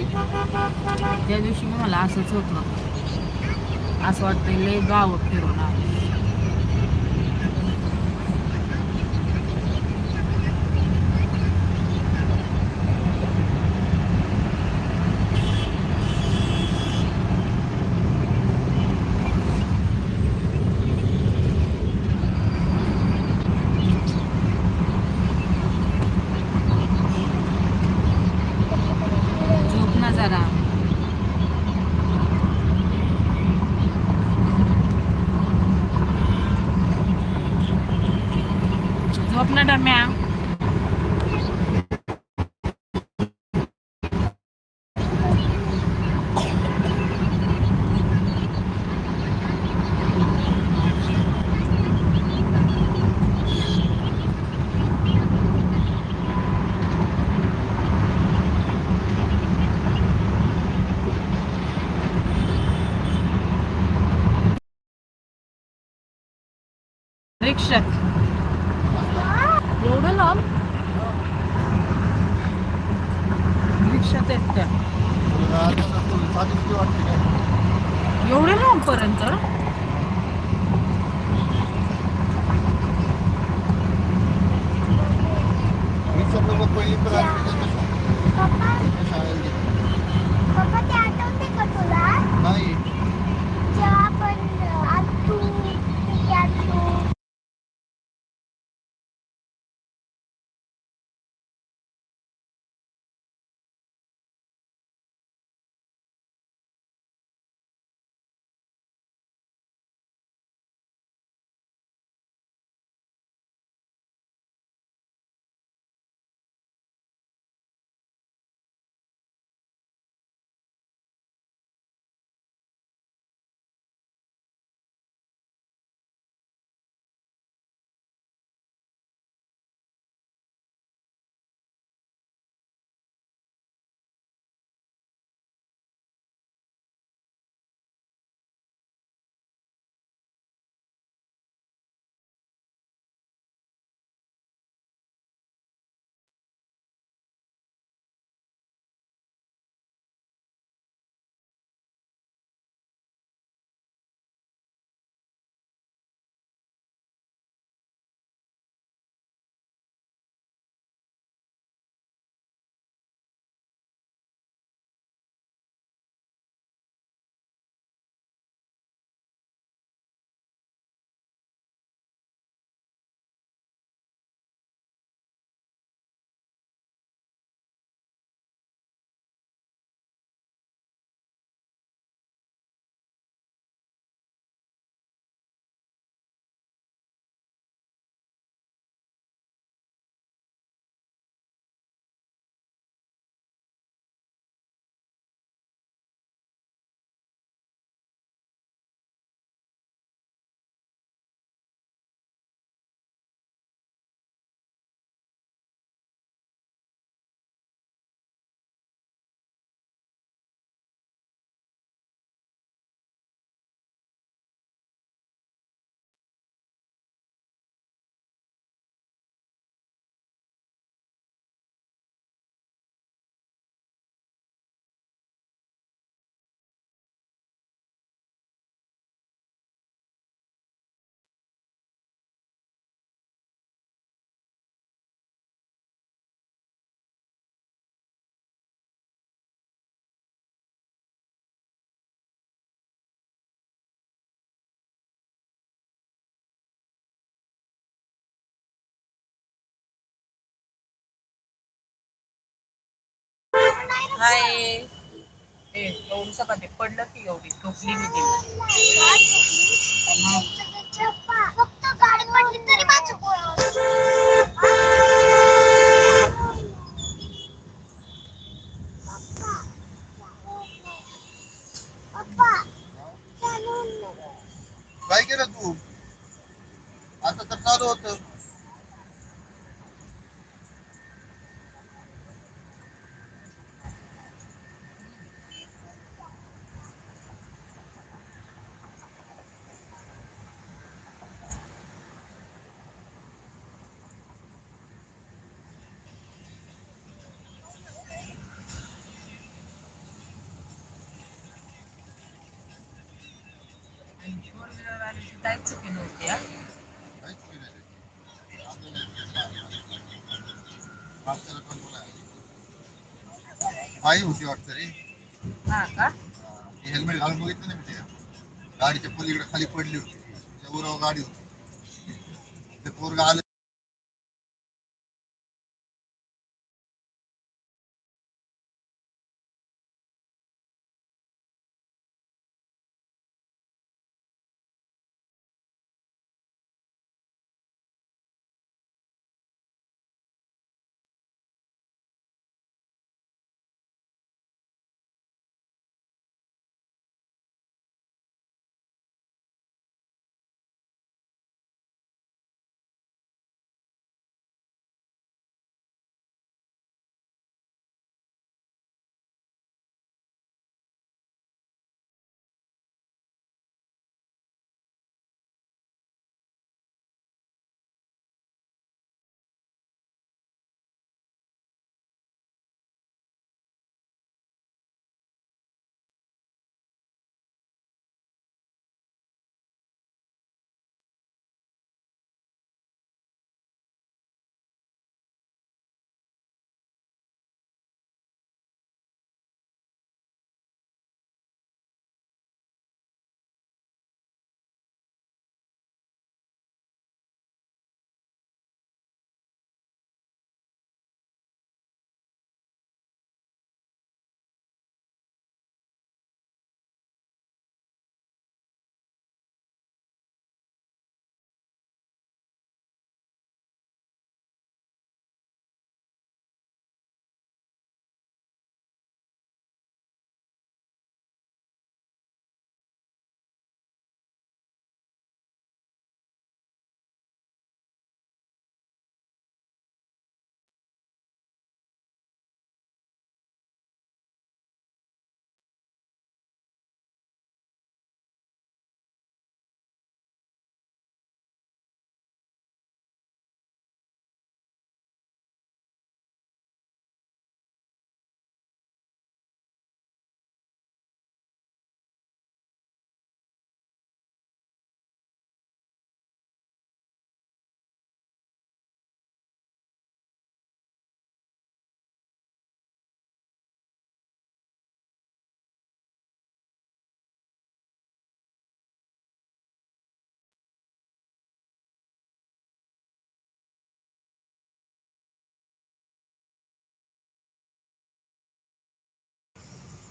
त्या दिवशी मी मला असंच होतं. असं वाटतं लय गाव फिरून आले झोप ना जरा झोप ना डम्या रिक्षात एवढं लांब येत त्या एवढं लांब पर्यंत पप्पा. पप्पा हाय. ए एवढी चपाती पडलं की एवढी टोपली मी नाही त्याची. आपल्याला मागच्याला पण बोला. बाई होती वाटतं रे हा का हेल्मेट घालून बघितलं नाही मी ते गाडीच्या पलीकडे खाली पड़ी होती गाडी होती ते पोरग आलं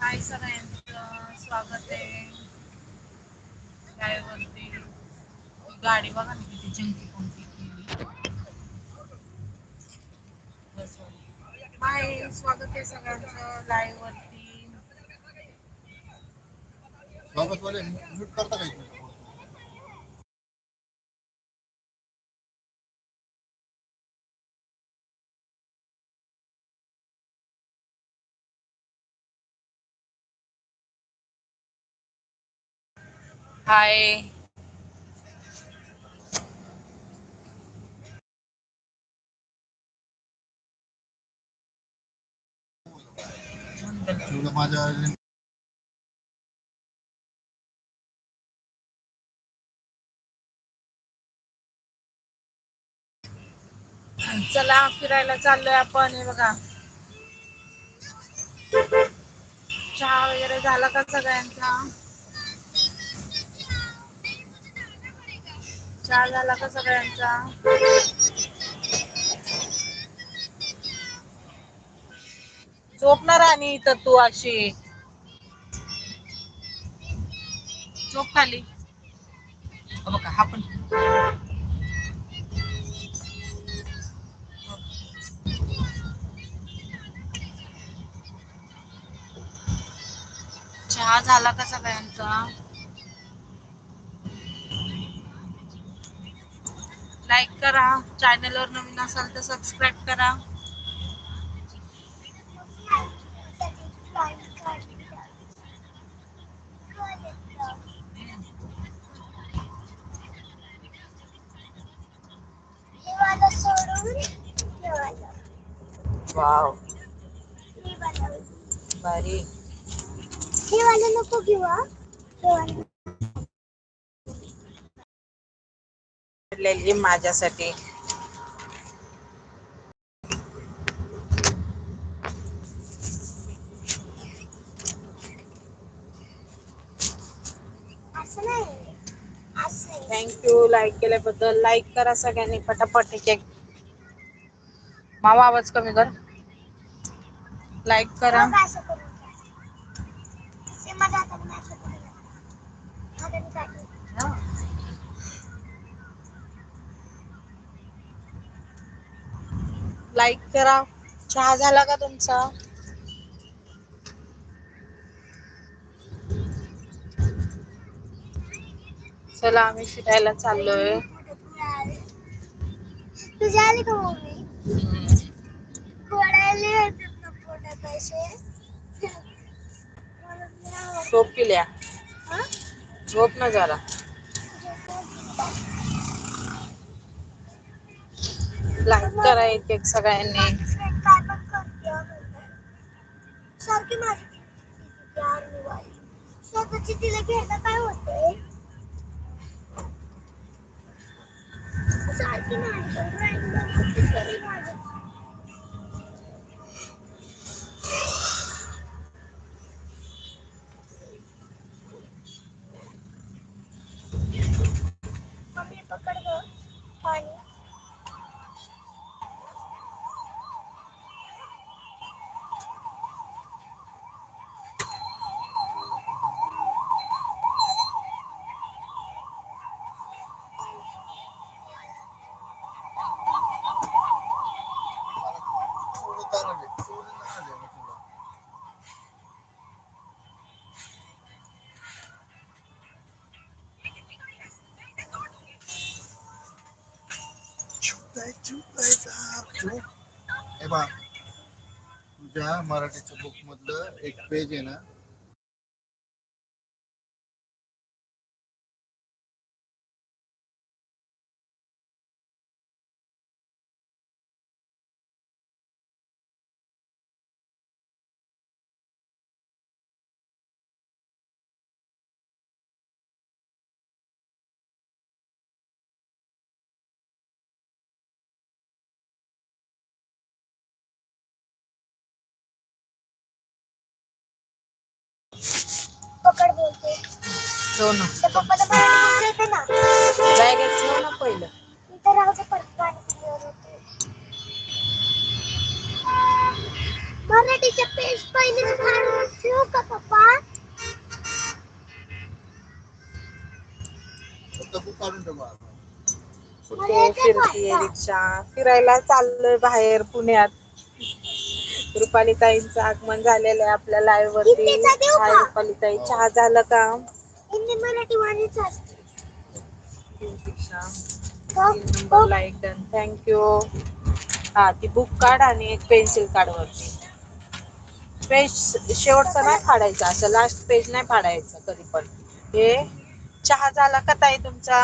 हाय सगळ्यांचं स्वागत आहे गाडी बघा हाय स्वागत है सर लाईव्ह वरती स्वागत वाले म्यूट करता हाय माझ्या चला फिरायला चाललोय आपण हे बघा. चहा वगैरे झाला का सगळ्यांचा? चहा झाला का सगळ्यांचा? झोपणार आणि इथं तू अशी. झोप खाली. हो बघा हा पण. चहा झाला का सगळ्यांचा? लाईक करा चॅनल वर नवीन असाल तर सबस्क्राईब करा हे वालं सोडून हे वालं. वाव हे वालं. भारी हे वालं नको घेऊ आणलेली माझ्यासाठी. थँक्यू लाईक केल्याबद्दल लाईक करा सगळ्यांनी. पटापट एक एक. मावा आवाज कमी कर. लाईक करा बघ असं करून घ्या. ते माझ्या हाताने असं करून घ्या. हाताने काढलं. लाईक करा चहा झाला का तुमचा? चला आम्ही फिरायला चाललोय. आले का मम्मी? येतात ना पैसे. झोप पिल्या हा? झोप ना जरा. लाईक करा एक एक सगळ्यांनी. काय सारखी माझी यार स्वतःची तिला घ्यायला काय होते? सारखी माझी random होती तरी माझ्या- मम्मी पकड गं पाणी थोडं चांगलं आहे. थोडं चांगलं आहे तुला. हे बघ तुझ्या मराठीच्या बुक मधलं एक पेज आहे ना पकड बोलते ठेव ना. तर पप्पाला मराठी येते ना. बॅगेत ठेव ना पहिलं. इथं राहू दे परत पाणी पिल्यावर होते मराठीचे पेज पहिले ठेवू का पप्पा? फक्त बुक काढून ठेव बाळा. कुठे फिरतीये रिक्षा. फिरायला चाललोय बाहेर पुण्यात. रुपाली ताईंचं आगमन झालेलं आहे आपल्या लाईव्ह वरती. हाय? रुपाली ताई चहा झालं का? हिंदी मराठी वाणीच असते. रिक्षा बघ, तीन नंबर बघ. लाईक डन थँक्यू हा ती बुक काढ आणि एक पेन्सिल काढ वरती. पेज शेवटचं नाही फाडायचं असं लास्ट पेज नाही फाडायचं कधी पण. हे चहा झाला का ताई तुमचा?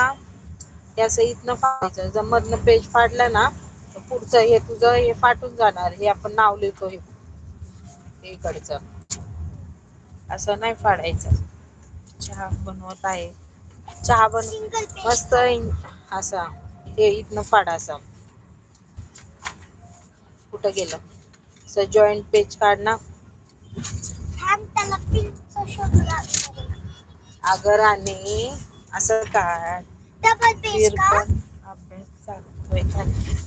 हे असं इथनं फाडायचं. जर मधनं पेज फाडलं ना पुढचं हे तुझं हे फाटून जाणार हे आपण नाव लिहितो हे. इकडचं. असं नाही फाडायचं. चहा बनवत आहे. चहा बन मस्त असा. हे इथनं फाड असा. कुठं गेलं? असं जॉईंट पेज काढ ना. थांब त्याला पिंकचा शोध लागला. अगर आणि असं काढ. अभ्यास चालतोय?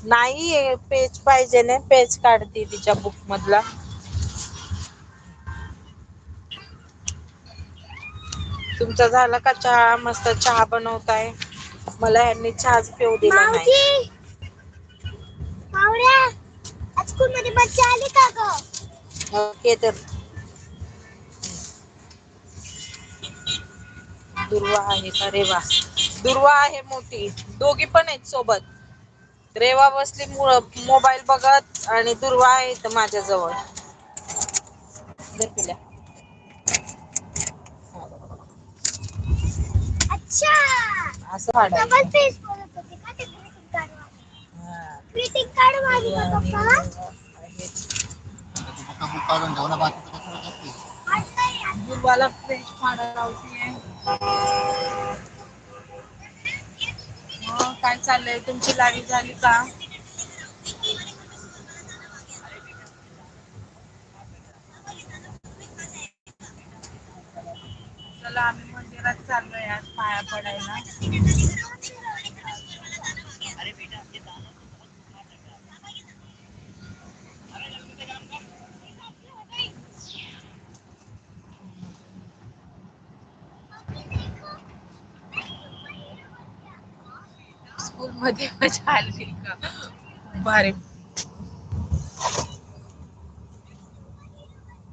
नाही पेज पाहिजे ना पेज काढते तिच्या बुक मधला. तुमचा झाला का चहा? मस्त चहा बनवताय. मला यांनी चहाच पिऊ दिला नाही. ओके तर. दुर्वा आहे का रेवा दुर्वा आहे मोठी. दोघी पण आहेत सोबत. रेवा बसली मोबाईल बघत आणि दुर्वा आहे इथं माझ्याजवळ. दे पिल्या. अच्छा! असं हा. दुर्वाला लावतीये मग काय चाललंय? तुमची लागी झाली का? चला आम्ही मंदिरात चाललोय आज पाया पडायला. मध्ये मजा आली का? भारी.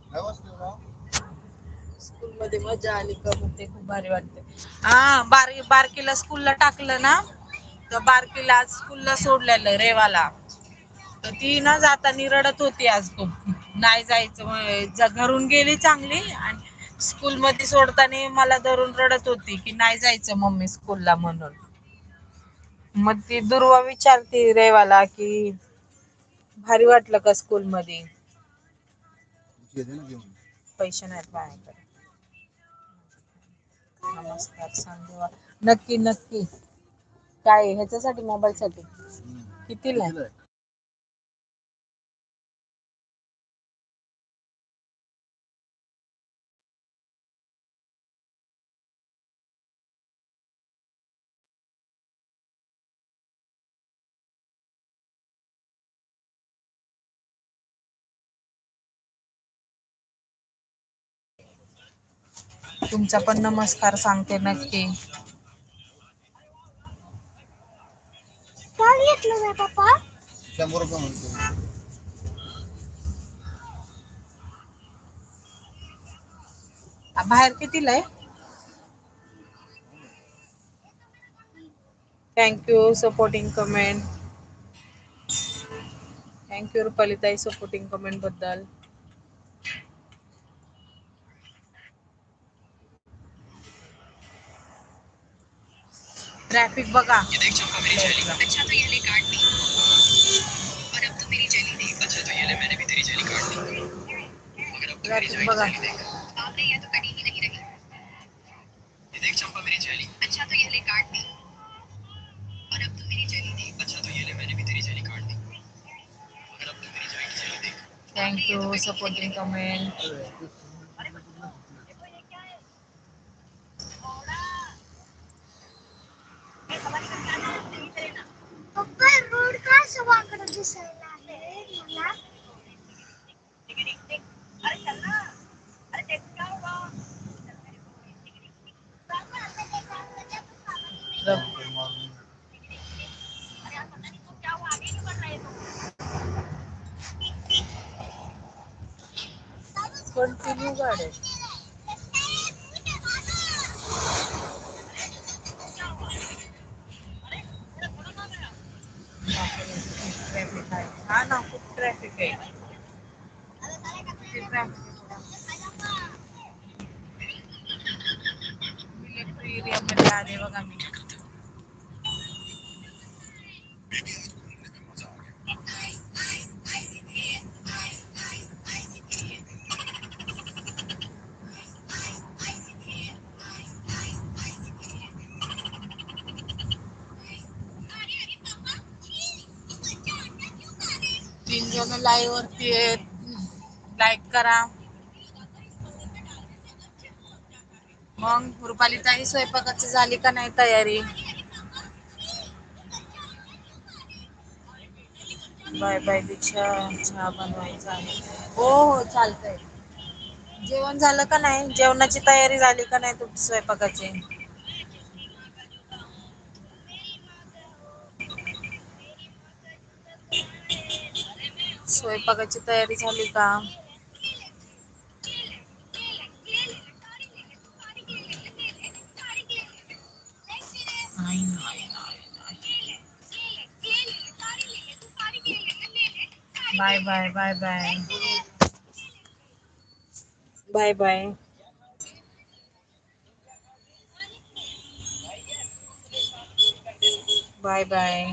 काय वाजतंय राव? स्कूल मध्ये मजा आली का म्हणते खूप भारी वाटते हा बार बारकीला स्कूलला टाकलं ना तर बारकीला आज स्कूलला सोडलेलं रेवाला. तर ती ना जाताना रडत होती आज खूप. नाही जायचं घरून गेली चांगली आणि स्कूल मध्ये सोडताना मला धरून रडत होती की नाही जायचं मम्मी स्कूलला म्हणून. मग ती दुर्वा विचारते रेवाला की भारी वाटलं का स्कूल मध्ये? पैसे नाहीत माझ्याकडे. नमस्कार सांग देवा. नक्की नक्की. काय ह्याच्यासाठी मोबाईल साठी? कितीला तुमचा पण नमस्कार सांगते नक्की. काय घेतलं पप्पा? शंभर रुपये म्हणतो. आ, बाहेर कितीला आहे? Thank you supporting comment thank you रुपालीताई supporting कमेंटबद्दल. ट्रॅफिक मेरी अच्छा तो ये ले काट दी। और अब तो मेरी चेली देख। अच्छा तो ये ले मैंने भी तेरी चेली काट दी। मगर अब तो मेरी ट्रॅफिक चेली बाप रे ये तो कटी ही नहीं। रही ये देख चंपा मेरी चेली अच्छा तो ये ले काट दी। और अब तो मेरी चेली देख। अच्छा तो ये ले मैंने भी तेरी चेली काट दी। मगर अब तो मेरी चेली चेली देख थँक्यू सपोर्टिंग कमेंट कंटिन्यू गाड्या आहेत. ट्रॅफिक आहे हा ना खूप ट्रॅफिक आहे किती ट्रॅफिक मिलिटरी एरियामध्ये आले बघा मी तीन जण लाईव्ह वरती आहेत लाईक करा. मग रुपाली ताई स्वयंपाकाची झाली का नाही तयारी? बाय बाय दीक्षा चहा बनवायचा आहे. हो हो चालतंय. जेवण झालं का नाही? जेवणाची तयारी झाली का नाही तुमची स्वयंपाकाची? स्वयंपाकाची तयारी झाली का? Bye bye bye bye bye bye bye bye